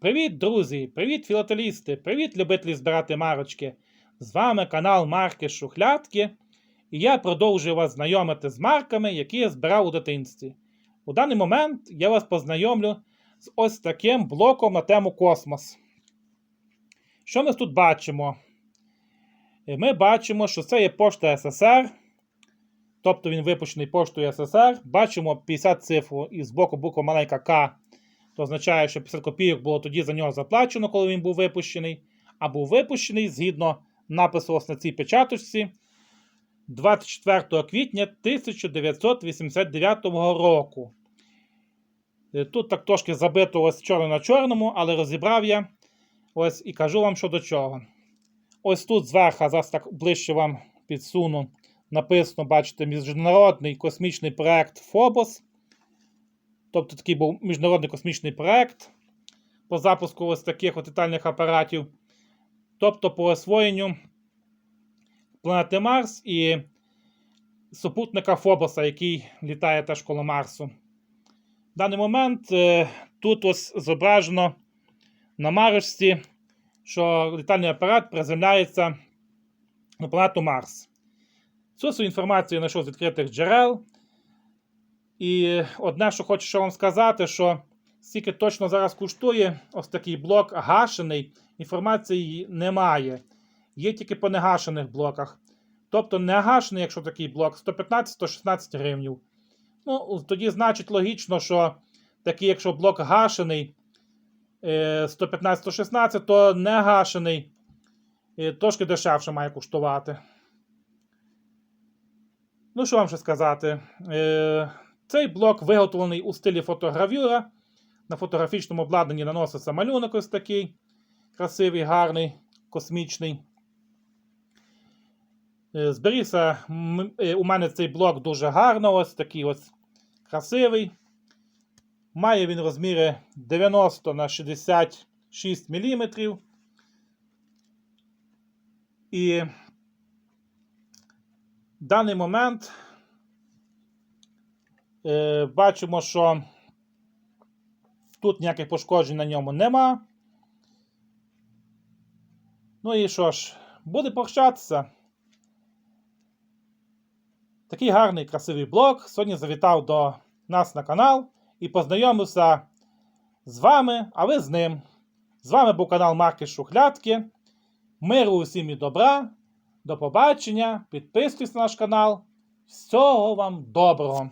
Привіт, друзі! Привіт, філателісти! Привіт, любителі збирати марочки! З вами канал Марки Шухлядки, і я продовжую вас знайомити з марками, які я збирав у дитинстві. У даний момент я вас познайомлю з ось таким блоком на тему космос. Що ми тут бачимо? Е, Ми бачимо, що це є пошта СССР, тобто він випущений поштою СССР. Бачимо 50 цифр і збоку буква маленька К. То означає, що 50 копійок було тоді за нього заплачено, коли він був випущений, а був випущений згідно напису ось на цій печаточці 24 квітня 1989 року. Е, Тут так трошки забито ось чорно на чорному, але розібрав я ось і кажу вам що до чого. Ось тут зверху, зараз так ближче вам підсуну, написано, бачите, міжнародний космічний проект Фобос. Тобто такий був міжнародний космічний проект по запуску ось таких от апаратів. Тобто по освоєнню планети Марс і супутника Фобоса, який літає теж коло Марсу. В даний момент е, тут ось зображено на Марсі, що літальний апарат приземляється на планету Марс. Цю свою інформацію я знайшов з відкритих джерел. І одне, що хочу ще вам сказати, що скільки точно зараз коштує ось такий блок гашений, інформації немає. Є тільки по негашених блоках. Тобто негашений, якщо такий блок, 115-116 гривнів. Ну, тоді значить логічно, що такий, якщо блок гашений е, 115-116, то негашений е, трошки дешевше має коштувати. Ну, що вам ще сказати? Цей блок виготовлений у стилі фотогравюра. На фотографічному обладнанні наноситься малюнок ось такий красивий, гарний, космічний. Е, Зберігся е, у мене цей блок дуже гарно, ось такий ось красивий. Має він розміри 90 на 66 мм. І в даний момент е, бачимо, що тут ніяких пошкоджень на ньому нема. Ну і що ж, буде прощатися. Такий гарний красивий блог. Сьогодні завітав до нас на канал і познайомився з вами, а ви з ним. З вами був канал Марки Шухлядки. Миру усім і добра. До побачення. Підписуйтесь на наш канал. Всього вам доброго!